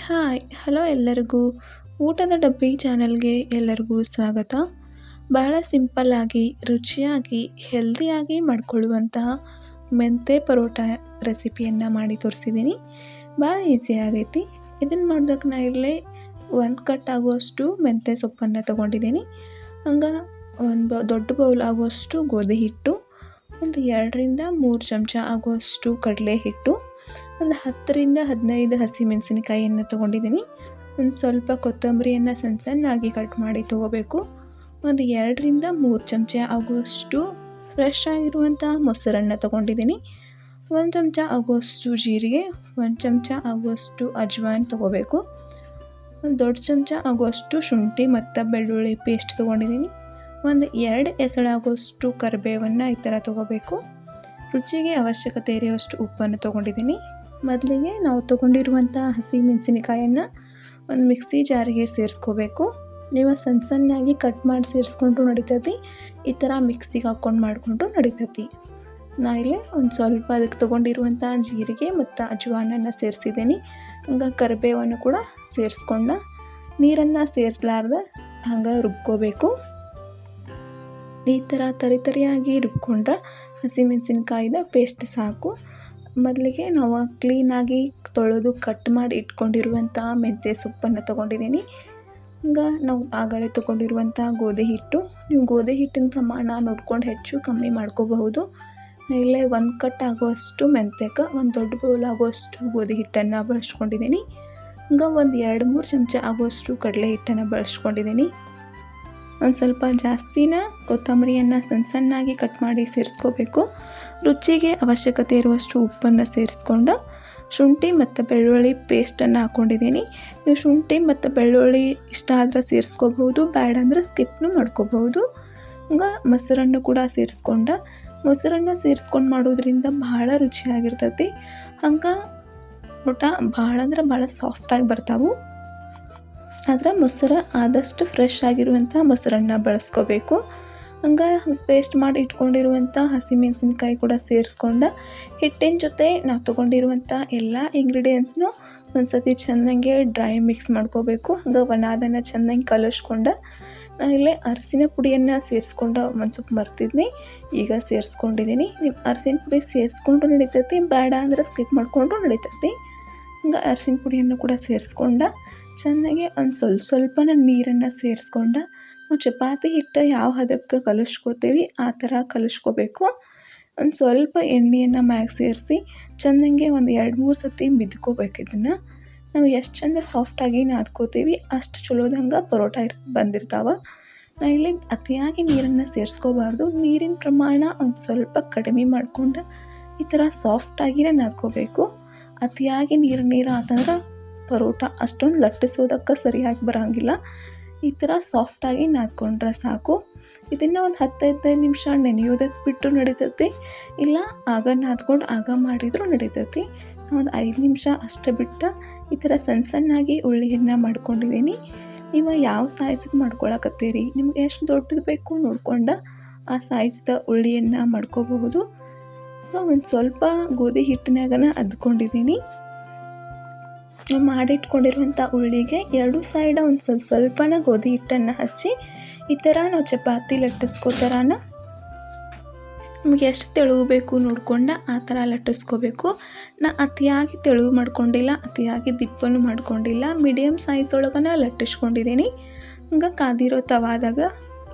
Hi, hello ಎಲ್ಲರಿಗೂ. ಊಟದ ಡಬ್ಬಿ ಚಾನಲ್ಗೆ ಎಲ್ಲರಿಗೂ ಸ್ವಾಗತ. ಭಾಳ ಸಿಂಪಲ್ಲಾಗಿ ರುಚಿಯಾಗಿ, ಹೆಲ್ದಿಯಾಗಿ ಮಾಡಿಕೊಳ್ಳುವಂತಹ ಮೆಂತೆ ಪರೋಟ ರೆಸಿಪಿಯನ್ನು ಮಾಡಿ ತೋರಿಸಿದ್ದೀನಿ. ಭಾಳ ಈಸಿ ಆಗೈತಿ. ಇದನ್ನು ಮಾಡೋದಕ್ಕೆ ನಾನು ಇಲ್ಲೇ ಒಂದು ಕಟ್ ಆಗುವಷ್ಟು ಮೆಂತೆ ಸೊಪ್ಪನ್ನು ತೊಗೊಂಡಿದ್ದೀನಿ. ಹಂಗೆ ಒಂದು ದೊಡ್ಡ ಬೌಲ್ ಆಗುವಷ್ಟು ಗೋಧಿ ಹಿಟ್ಟು ಒಂದು ಎರಡರಿಂದ ಮೂರು ಚಮಚ ಆಗುವಷ್ಟು ಕಡಲೆ ಹಿಟ್ಟು, ಒಂದು ಹತ್ತರಿಂದ ಹದಿನೈದು ಹಸಿಮೆಣಸಿನಕಾಯಿಯನ್ನು ತೊಗೊಂಡಿದ್ದೀನಿ. ಒಂದು ಸ್ವಲ್ಪ ಕೊತ್ತಂಬರಿಯನ್ನು ಸಣ್ಣ ಸಣ್ಣಾಗಿ ಕಟ್ ಮಾಡಿ ತೊಗೋಬೇಕು. ಒಂದು ಎರಡರಿಂದ ಮೂರು ಚಮಚ ಆಗುವಷ್ಟು ಫ್ರೆಶ್ ಆಗಿರುವಂಥ ಮೊಸರನ್ನು ತೊಗೊಂಡಿದ್ದೀನಿ. ಒಂದು ಚಮಚ ಆಗುವಷ್ಟು ಜೀರಿಗೆ, ಒಂದು ಚಮಚ ಆಗುವಷ್ಟು ಅಜ್ವಾನ್ ತೊಗೋಬೇಕು. ಒಂದು ದೊಡ್ಡ ಚಮಚ ಆಗುವಷ್ಟು ಶುಂಠಿ ಮತ್ತು ಬೆಳ್ಳುಳ್ಳಿ ಪೇಸ್ಟ್ ತೊಗೊಂಡಿದ್ದೀನಿ. ಒಂದು ಎರಡು ಎಸಳಾಗುವಷ್ಟು ಕರಿಬೇವನ್ನು ಈ ಥರ ತೊಗೋಬೇಕು. ರುಚಿಗೆ ಅವಶ್ಯಕತೆ ಇರುವಷ್ಟು ಉಪ್ಪನ್ನು ತೊಗೊಂಡಿದ್ದೀನಿ. ಮೊದಲಿಗೆ ನಾವು ತೊಗೊಂಡಿರುವಂಥ ಹಸಿ ಮೆಣಸಿನಕಾಯನ್ನು ಒಂದು ಮಿಕ್ಸಿ ಜಾರಿಗೆ ಸೇರಿಸ್ಕೋಬೇಕು. ನೀವು ಸಣ್ಣ ಸಣ್ಣಾಗಿ ಕಟ್ ಮಾಡಿ ಸೇರಿಸ್ಕೊಂಡು ನಡೀತೈತಿ. ಈ ಥರ ಮಿಕ್ಸಿಗೆ ಹಾಕ್ಕೊಂಡು ಮಾಡಿಕೊಂಡು ನಡಿತೈತಿ. ನಾ ಇಲ್ಲಿ ಒಂದು ಸ್ವಲ್ಪ ಅದಕ್ಕೆ ತೊಗೊಂಡಿರುವಂಥ ಜೀರಿಗೆ ಮತ್ತು ಅಜ್ವಾನನ್ನು ಸೇರಿಸಿದ್ದೀನಿ. ಹಂಗೆ ಕರಿಬೇವನ್ನು ಕೂಡ ಸೇರಿಸ್ಕೊಂಡ ನೀರನ್ನು ಸೇರಿಸ್ಲಾರ್ದೆ ಹಂಗೆ ರುಬ್ಕೋಬೇಕು. ಈ ಥರ ತರಿ ತರಿಯಾಗಿ ರುಬ್ಕೊಂಡ್ರೆ ಹಸಿಮೆಣಸಿನ್ಕಾಯಿದ ಪೇಸ್ಟ್ ಸಾಕು. ಮೊದಲಿಗೆ ನಾವು ಕ್ಲೀನಾಗಿ ತೊಳೆದು ಕಟ್ ಮಾಡಿ ಇಟ್ಕೊಂಡಿರುವಂಥ ಮೆಂತ್ಯೆ ಸೊಪ್ಪನ್ನು ತೊಗೊಂಡಿದ್ದೀನಿ. ಈಗ ನಾವು ಆಗಲೇ ತೊಗೊಂಡಿರುವಂಥ ಗೋಧಿ ಹಿಟ್ಟು. ನೀವು ಗೋಧಿ ಹಿಟ್ಟಿನ ಪ್ರಮಾಣ ನೋಡ್ಕೊಂಡು ಹೆಚ್ಚು ಕಮ್ಮಿ ಮಾಡ್ಕೋಬಹುದು. ಇಲ್ಲೇ ಒಂದು ಕಟ್ ಆಗುವಷ್ಟು ಮೆಂತ್ಯಕ್ಕೆ ಒಂದು ದೊಡ್ಡ ಬೌಲ್ ಆಗುವಷ್ಟು ಗೋಧಿ ಹಿಟ್ಟನ್ನು ಬಳಸ್ಕೊಂಡಿದ್ದೀನಿ. ಈಗ ಒಂದು ಎರಡು ಮೂರು ಚಮಚ ಆಗುವಷ್ಟು ಕಡಲೆ ಹಿಟ್ಟನ್ನು ಬಳಸ್ಕೊಂಡಿದ್ದೀನಿ. ಒಂದು ಸ್ವಲ್ಪ ಜಾಸ್ತಿನ ಕೊತ್ತಂಬರಿಯನ್ನು ಸಣ್ಣ ಸಣ್ಣಾಗಿ ಕಟ್ ಮಾಡಿ ಸೇರಿಸ್ಕೋಬೇಕು. ರುಚಿಗೆ ಅವಶ್ಯಕತೆ ಇರುವಷ್ಟು ಉಪ್ಪನ್ನು ಸೇರಿಸ್ಕೊಂಡು ಶುಂಠಿ ಮತ್ತು ಬೆಳ್ಳುಳ್ಳಿ ಪೇಸ್ಟನ್ನು ಹಾಕ್ಕೊಂಡಿದ್ದೀನಿ ನೀವು ಶುಂಠಿ ಮತ್ತು ಬೆಳ್ಳುಳ್ಳಿ ಇಷ್ಟ ಆದರೆ ಸೇರಿಸ್ಕೋಬಹುದು, ಬ್ಯಾಡ ಅಂದ್ರೆ ಸ್ಕಿಪ್ನು ಮಾಡ್ಕೋಬಹುದು. ಹಂಗೆ ಮೊಸರನ್ನು ಕೂಡ ಸೇರಿಸ್ಕೊಂಡು, ಮೊಸರನ್ನು ಸೇರಿಸ್ಕೊಂಡು ಮಾಡೋದ್ರಿಂದ ಭಾಳ ರುಚಿಯಾಗಿರ್ತೈತಿ. ಹಂಗೆ ಊಟ ಭಾಳ ಅಂದ್ರೆ ಭಾಳ ಸಾಫ್ಟಾಗಿ ಬರ್ತಾವೆ. ಆದ್ರೆ ಮೊಸರು ಆದಷ್ಟು ಫ್ರೆಶ್ ಆಗಿರುವಂಥ ಮೊಸರನ್ನು ಬಳಸ್ಕೋಬೇಕು. ಹಂಗೆ ಪೇಸ್ಟ್ ಮಾಡಿ ಇಟ್ಕೊಂಡಿರುವಂಥ ಹಸಿಮೆಣಸಿನ್ಕಾಯಿ ಕೂಡ ಸೇರಿಸ್ಕೊಂಡು ಹಿಟ್ಟಿನ ಜೊತೆ ನಾವು ತೊಗೊಂಡಿರುವಂಥ ಎಲ್ಲ ಇಂಗ್ರೀಡಿಯೆಂಟ್ಸ್ನು ಒಂದು ಸತಿ ಚೆನ್ನಾಗಿ ಡ್ರೈ ಮಿಕ್ಸ್ ಮಾಡ್ಕೋಬೇಕು. ಹಂಗೆ ಒಣಾದನ್ನು ಚೆನ್ನಾಗಿ ಕಲಿಸ್ಕೊಂಡು ಇಲ್ಲೇ ಅರಸಿನ ಪುಡಿಯನ್ನು ಸೇರಿಸ್ಕೊಂಡು ಒಂದು ಸ್ವಲ್ಪ ಮರ್ತಿದ್ನಿ. ಈಗ ಸೇರಿಸ್ಕೊಂಡಿದ್ದೀನಿ ನಿಮ್ಮ ಅರಸಿನ ಪುಡಿ ಸೇರಿಸ್ಕೊಂಡು ನಡೀತೈತಿ, ಬೇಡ ಅಂದ್ರೆ ಸ್ಕಿಪ್ ಮಾಡಿಕೊಂಡು ನಡೀತೈತಿ. ಹಂಗೆ ಅರಸಿನ ಪುಡಿಯನ್ನು ಕೂಡ ಸೇರಿಸ್ಕೊಂಡು ಚೆನ್ನಾಗಿ ಒಂದು ಸ್ವಲ್ಪ ಸ್ವಲ್ಪನೇ ನೀರನ್ನು ಸೇರಿಸ್ಕೊಂಡ ನಾವು ಚಪಾತಿ ಹಿಟ್ಟು ಯಾವ ಹದಕ್ಕೆ ಕಲಿಸ್ಕೋತೀವಿ, ಆ ಥರ ಕಲಿಸ್ಕೋಬೇಕು. ಒಂದು ಸ್ವಲ್ಪ ಎಣ್ಣೆಯನ್ನು ಮ್ಯಾಗ ಸೇರಿಸಿ ಚೆನ್ನಾಗೆ ಒಂದು ಎರಡು ಮೂರು ಸತಿ ಬಿದ್ಕೋಬೇಕು ಇದನ್ನು. ನಾವು ಎಷ್ಟು ಚಂದ ಸಾಫ್ಟಾಗಿ ನಾದ್ಕೋತೀವಿ ಅಷ್ಟು ಚಲೋದಂಗೆ ಪರೋಟ ಇರ್ ಬಂದಿರ್ತಾವೆ. ಇಲ್ಲಿ ಅತಿಯಾಗಿ ನೀರನ್ನು ಸೇರಿಸ್ಕೋಬಾರ್ದು, ನೀರಿನ ಪ್ರಮಾಣ ಒಂದು ಸ್ವಲ್ಪ ಕಡಿಮೆ ಮಾಡಿಕೊಂಡು ಈ ಥರ ಸಾಫ್ಟಾಗಿಯೇ ನಾದ್ಕೋಬೇಕು ಅತಿಯಾಗಿ ನೀರು ನೀರು ಆತಂದ್ರೆ ಪರೋಟ ಅಷ್ಟೊಂದು ಲಟ್ಟಿಸೋದಕ್ಕೆ ಸರಿಯಾಗಿ ಬರೋಂಗಿಲ್ಲ. ಈ ಥರ ಸಾಫ್ಟಾಗಿ ನಾದ್ಕೊಂಡ್ರೆ ಸಾಕು. ಇದನ್ನು ಒಂದು ಹತ್ತು ಹದಿನೈದು ನಿಮಿಷ ನೆನೆಯೋದಕ್ಕೆ ಬಿಟ್ಟು ನಡೀತೈತಿ. ಇಲ್ಲ, ಆಗ ನಾದ್ಕೊಂಡು ಆಗ ಮಾಡಿದರೂ ನಡೀತೈತಿ. ಒಂದು ಐದು ನಿಮಿಷ ಅಷ್ಟೇ ಬಿಟ್ಟು ಈ ಥರ ಸಣ್ಣ ಸಣ್ಣಾಗಿ ಉಳ್ಳಿಯನ್ನು ಮಾಡ್ಕೊಂಡಿದ್ದೀನಿ. ನೀವು ಯಾವ ಸೈಜಿಗೆ ಮಾಡ್ಕೊಳಕತ್ತೀರಿ? ನಿಮ್ಗೆ ಎಷ್ಟು ದೊಡ್ಡದು ಬೇಕು ನೋಡ್ಕೊಂಡು ಆ ಸೈಜ್ದ ಉಳ್ಳಿಯನ್ನು ಮಾಡ್ಕೋಬಹುದು. ಒಂದು ಸ್ವಲ್ಪ ಗೋಧಿ ಹಿಟ್ಟಿನಾಗನ ಅದ್ಕೊಂಡಿದ್ದೀನಿ. ಮಾಡಿಟ್ಕೊಂಡಿರುವಂಥ ಉಳ್ಳಿಗೆ ಎರಡು ಸೈಡ ಒಂದು ಸ್ವಲ್ಪ ಸ್ವಲ್ಪನ ಗೋಧಿ ಹಿಟ್ಟನ್ನು ಹಚ್ಚಿ ಈ ಥರ ನಾವು ಚಪಾತಿ ಲಟ್ಟಿಸ್ಕೋ ಥರನ ನಮಗೆ ಎಷ್ಟು ತೆಳುವು ಬೇಕು ನೋಡ್ಕೊಂಡು ಆ ಥರ ಲಟ್ಟಿಸ್ಕೋಬೇಕು. ನಾ ಅತಿಯಾಗಿ ತೆಳುವು ಮಾಡ್ಕೊಂಡಿಲ್ಲ, ಅತಿಯಾಗಿ ದಿಪ್ಪನ್ನು ಮಾಡ್ಕೊಂಡಿಲ್ಲ. ಮೀಡಿಯಮ್ ಸೈಜ್ ಒಳಗನ ಲಟ್ಟಿಸ್ಕೊಂಡಿದ್ದೀನಿ. ಹಂಗೆ ಕಾದಿರೋ ತವಾದಾಗ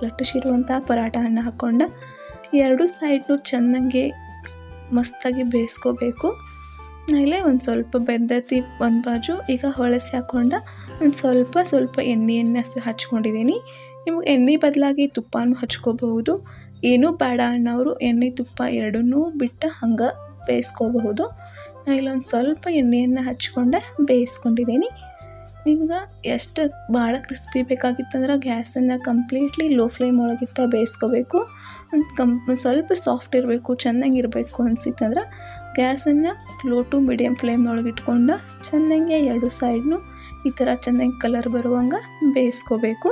ಲಟ್ಟಿಸಿರುವಂಥ ಪರಾಟವನ್ನು ಹಾಕ್ಕೊಂಡು ಎರಡು ಸೈಡ್ನು ಚೆನ್ನಾಗಿ ಮಸ್ತಾಗಿ ಬೇಯಿಸ್ಕೋಬೇಕು. ಇಲ್ಲೇ ಒಂದು ಸ್ವಲ್ಪ ಬೆಂದತಿ ಒಂದು ಬಾಜು, ಈಗ ಹೊಳಸಿ ಹಾಕೊಂಡ ಒಂದು ಸ್ವಲ್ಪ ಸ್ವಲ್ಪ ಎಣ್ಣೆಯನ್ನು ಹಚ್ಕೊಂಡಿದ್ದೀನಿ. ನಿಮಗೆ ಎಣ್ಣೆ ಬದಲಾಗಿ ತುಪ್ಪನೂ ಹಚ್ಕೋಬಹುದು. ಏನೂ ಬೇಡ ಅನ್ನೋರು ಎಣ್ಣೆ ತುಪ್ಪ ಎರಡನ್ನೂ ಬಿಟ್ಟು ಹಂಗೆ ಬೇಯಿಸ್ಕೋಬಹುದು. ಇಲ್ಲೊಂದು ಸ್ವಲ್ಪ ಎಣ್ಣೆಯನ್ನು ಹಚ್ಕೊಂಡೆ ಬೇಯಿಸ್ಕೊಂಡಿದ್ದೀನಿ. ನಿಮ್ಗೆ ಎಷ್ಟು ಭಾಳ ಕ್ರಿಸ್ಪಿ ಬೇಕಾಗಿತ್ತಂದ್ರೆ ಗ್ಯಾಸನ್ನು ಕಂಪ್ಲೀಟ್ಲಿ ಲೋ ಫ್ಲೇಮ್ ಒಳಗಿಟ್ಟು ಬೇಯಿಸ್ಕೋಬೇಕು. ಒಂದು ಒಂದು ಸ್ವಲ್ಪ ಸಾಫ್ಟ್ ಇರಬೇಕು ಚೆನ್ನಾಗಿರಬೇಕು ಅನಿಸಿತ್ತಂದ್ರೆ ಗ್ಯಾಸನ್ನು ಲೋ ಟು ಮೀಡಿಯಮ್ ಫ್ಲೇಮ್ ಒಳಗಿಟ್ಕೊಂಡು ಚೆನ್ನಾಗೆ ಚೆನ್ನಾಗಿ ಎರಡು ಸೈಡ್ನು ಈ ಥರ ಚೆನ್ನಾಗಿ ಕಲರ್ ಬರುವಂಗೆ ಬೇಯಿಸ್ಕೋಬೇಕು.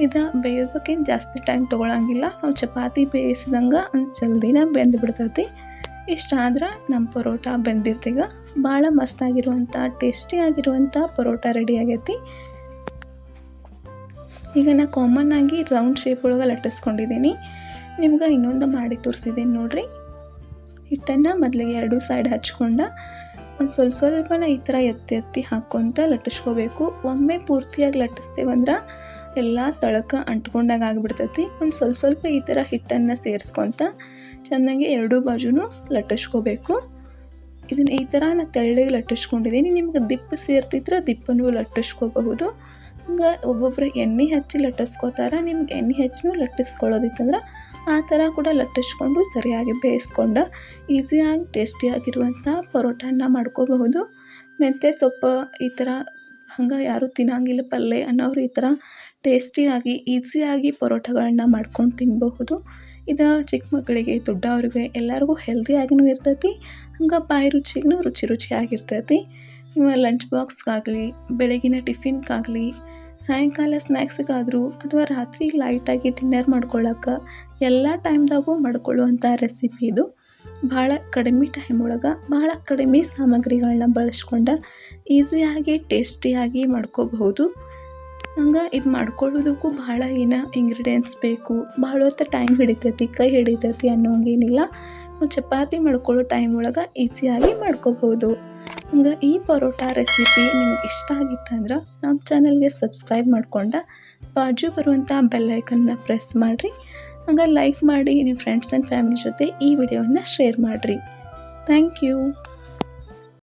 ಇದು ಬೇಯೋದಕ್ಕೇನು ಜಾಸ್ತಿ ಟೈಮ್ ತೊಗೊಳಂಗಿಲ್ಲ. ನಾವು ಚಪಾತಿ ಬೇಯಿಸಿದಂಗೆ ಒಂದು ಜಲ್ದಿನ ಬೆಂದು ಬಿಡ್ತೈತಿ ಇಷ್ಟ ಆದ್ರೆ ನಮ್ಮ ಪರೋಟ ಬೆಂದಿರ್ತೀಗ. ಭಾಳ ಮಸ್ತಾಗಿರುವಂಥ ಟೇಸ್ಟಿ ಆಗಿರುವಂಥ ಪರೋಟ ರೆಡಿ ಆಗೈತಿ. ಈಗ ನಾ ಕಾಮನ್ ಆಗಿ ರೌಂಡ್ ಶೇಪ್ ಒಳಗೆ ಲಟ್ಟಿಸ್ಕೊಂಡಿದ್ದೀನಿ ನಿಮ್ಗೆ ಇನ್ನೊಂದು ಮಾಡಿ ತೋರಿಸಿದ್ದೀನಿ ನೋಡ್ರಿ. ಹಿಟ್ಟನ್ನು ಮೊದಲಿಗೆ ಎರಡು ಸೈಡ್ ಹಚ್ಕೊಂಡು, ಒಂದು ಸ್ವಲ್ಪ ಸ್ವಲ್ಪನ ಈ ಥರ ಎತ್ತಿ ಎತ್ತಿ ಹಾಕ್ಕೊತ ಲಟ್ಟಿಸ್ಕೋಬೇಕು. ಒಮ್ಮೆ ಪೂರ್ತಿಯಾಗಿ ಲಟ್ಟಿಸ್ತೇವಂದ್ರೆ ಎಲ್ಲ ತಳಕ ಅಂಟ್ಕೊಂಡಾಗ ಆಗಿಬಿಡ್ತೈತಿ. ಒಂದು ಸ್ವಲ್ಪ ಸ್ವಲ್ಪ ಈ ಥರ ಹಿಟ್ಟನ್ನು ಸೇರಿಸ್ಕೊತ ಚೆನ್ನಾಗಿ ಎರಡೂ ಬಾಜುನೂ ಲಟ್ಟಿಸ್ಕೋಬೇಕು. ಇದನ್ನು ಈ ಥರ ನಾನು ತೆಳ್ಳಗೆ ಲಟ್ಟಿಸ್ಕೊಂಡಿದ್ದೀನಿ ನಿಮ್ಗೆ ದಿಪ್ಪು ಸೇರ್ತಿದ್ರೆ ದಿಪ್ಪನ್ನು ಲಟ್ಟಿಸ್ಕೋಬಹುದು. ಹಂಗೆ ಒಬ್ಬೊಬ್ರು ಎಣ್ಣೆ ಹಚ್ಚಿ ಲಟ್ಟಿಸ್ಕೋತಾರ. ನಿಮ್ಗೆ ಎಣ್ಣೆ ಹಚ್ಚಿನೂ ಲಟ್ಟಿಸ್ಕೊಳ್ಳೋದಿತ್ತಂದ್ರೆ ಆ ಥರ ಕೂಡ ಲಟ್ಟಿಸ್ಕೊಂಡು ಸರಿಯಾಗಿ ಬೇಯಿಸ್ಕೊಂಡು ಈಸಿಯಾಗಿ ಟೇಸ್ಟಿಯಾಗಿರುವಂಥ ಪರೋಟನ ಮಾಡ್ಕೋಬಹುದು. ಮೆಂತ್ಯ ಸೊಪ್ಪು ಈ ಥರ ಹಂಗೆ ಯಾರೂ ತಿನ್ನಂಗಿಲ್ಲ ಪಲ್ಯ ಅನ್ನೋರು ಈ ಥರ ಟೇಸ್ಟಿಯಾಗಿ ಈಸಿಯಾಗಿ ಪರೋಟಗಳನ್ನ ಮಾಡ್ಕೊಂಡು ತಿನ್ನಬಹುದು ಇದು ಚಿಕ್ಕ ಮಕ್ಕಳಿಗೆ, ದೊಡ್ಡವ್ರಿಗೆ ಎಲ್ಲರಿಗೂ ಹೆಲ್ದಿಯಾಗಿನೂ ಇರ್ತೈತಿ. ಹಂಗೆ ಬಾಯಿ ರುಚಿಗೂ ರುಚಿ ರುಚಿಯಾಗಿರ್ತೈತಿ. ಲಂಚ್ ಬಾಕ್ಸ್ಗಾಗಲಿ ಬೆಳಗಿನ ಟಿಫಿನ್ಗಾಗಲಿ, ಸಾಯಂಕಾಲ ಸ್ನ್ಯಾಕ್ಸಿಗಾದರೂ ಅಥವಾ ರಾತ್ರಿ ಲೈಟಾಗಿ ಡಿನ್ನರ್ ಮಾಡ್ಕೊಳ್ಳೋಕೆ ಎಲ್ಲ ಟೈಮ್ದಾಗೂ ಮಾಡ್ಕೊಳ್ಳುವಂಥ ರೆಸಿಪಿ ಇದು. ಭಾಳ ಕಡಿಮೆ ಟೈಮ್ ಒಳಗೆ ಭಾಳ ಕಡಿಮೆ ಸಾಮಗ್ರಿಗಳನ್ನ ಬಳಸ್ಕೊಂಡು ಈಸಿಯಾಗಿ ಟೇಸ್ಟಿಯಾಗಿ ಮಾಡ್ಕೋಬಹುದು. ಹಂಗೆ ಇದು ಮಾಡ್ಕೊಳ್ಳೋದಕ್ಕೂ ಭಾಳ ಏನು ಇಂಗ್ರೀಡಿಯೆಂಟ್ಸ್ ಬೇಕು. ಭಾಳ ಹೊತ್ತು ಟೈಮ್ ಹಿಡಿತೈತಿ, ಕೈ ಹಿಡಿತೈತಿ ಅನ್ನೋಂಗೇನಿಲ್ಲ. ನಾವು ಚಪಾತಿ ಮಾಡ್ಕೊಳ್ಳೋ ಟೈಮ್ ಒಳಗೆ ಈಸಿಯಾಗಿ ಮಾಡ್ಕೋಬೋದು. ಹಂಗೆ ಈ ಪರೋಟ ರೆಸಿಪಿ ನಿಮ್ಗೆ ಇಷ್ಟ ಆಗಿತ್ತಂದ್ರೆ ನಮ್ಮ ಚಾನಲ್ಗೆ ಸಬ್ಸ್ಕ್ರೈಬ್ ಮಾಡ್ಕೊಂಡು ಬಾಜು ಬರುವಂಥ ಬೆಲ್ಲೈಕನ್ನ ಪ್ರೆಸ್ ಮಾಡಿರಿ. ಹಂಗೆ ಲೈಕ್ ಮಾಡಿ ನಿಮ್ಮ ಫ್ರೆಂಡ್ಸ್ ಆ್ಯಂಡ್ ಫ್ಯಾಮಿಲಿ ಜೊತೆ ಈ ವಿಡಿಯೋವನ್ನು ಶೇರ್ ಮಾಡಿರಿ. Thank you